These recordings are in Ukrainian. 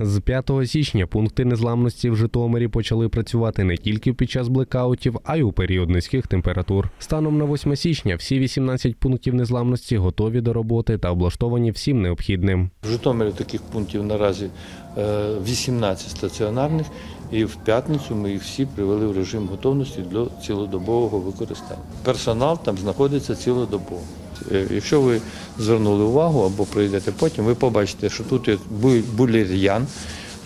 З 5 січня пункти незламності в Житомирі почали працювати не тільки під час блекаутів, а й у період низьких температур. Станом на 8 січня всі 18 пунктів незламності готові до роботи та облаштовані всім необхідним. В Житомирі таких пунктів наразі е, 18 стаціонарних, і в п'ятницю ми їх всі привели в режим готовності для цілодобового використання. Персонал там знаходиться цілодобово. Е, Якщо ви звернули увагу або прийдете потім, ви побачите, що тут є бу- булір'ян,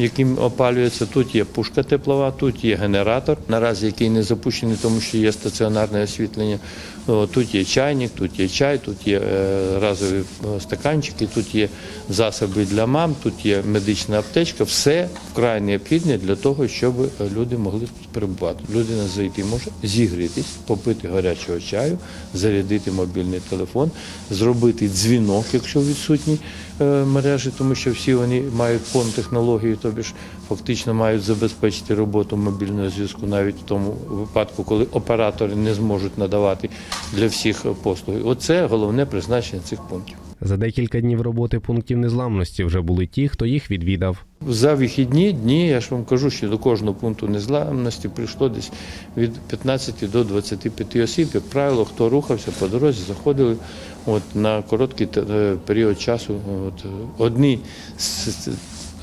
яким опалюється, тут є пушка теплова, тут є генератор, наразі який не запущений, тому що є стаціонарне освітлення. Тут є чайник, тут є чай, тут є е, разові е, стаканчики, тут є засоби для мам, тут є медична аптечка. Все вкрай необхідне для того, щоб люди могли тут перебувати. Людина зайти може зігрітись, попити гарячого чаю, зарядити мобільний телефон, зробити дзвінок, якщо відсутні е, мережі, тому що всі вони мають пон технологію, тобі ж фактично мають забезпечити роботу мобільного зв'язку навіть в тому випадку, коли оператори не зможуть надавати для всіх послуги. Оце головне призначення цих пунктів. За декілька днів роботи пунктів незламності вже були ті, хто їх відвідав. За вихідні дні, я ж вам кажу, що до кожного пункту незламності прийшло десь від 15 до 25 осіб. Як правило, хто рухався по дорозі, заходили от, на короткий е, період часу. От, е, одні з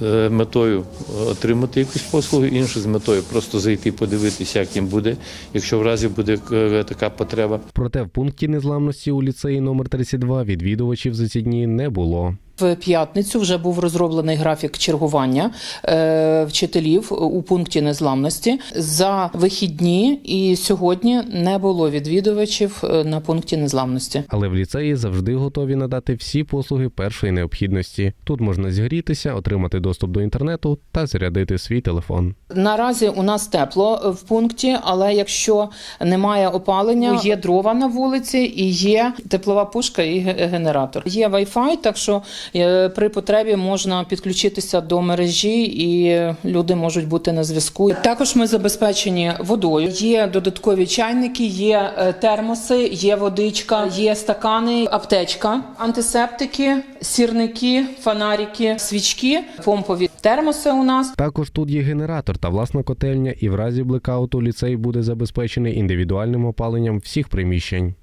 е, метою отримати якусь послугу, інші з метою просто зайти подивитися, як їм буде, якщо в разі буде е, така потреба. Проте в пункті незламності у ліцеї номер 32 відвідувачів за ці дні не було. В п'ятницю вже був розроблений графік чергування е, вчителів у пункті незламності. За вихідні і сьогодні не було відвідувачів е, на пункті незламності. Але в ліцеї завжди готові надати всі послуги першої необхідності. Тут можна зігрітися, отримати доступ до інтернету та зарядити свій телефон. Наразі у нас тепло в пункті, але якщо немає опалення, є дрова на вулиці і є теплова пушка і генератор. Є Wi-Fi, так що при потребі можна підключитися до мережі і люди можуть бути на зв'язку. Також ми забезпечені водою. Є додаткові чайники, є е, термоси, є водичка, є стакани, аптечка, антисептики, сірники, фонарики, свічки, помпові термоси у нас. Також тут є генератор та власна котельня, і в разі блекауту ліцей буде забезпечений індивідуальним опаленням всіх приміщень.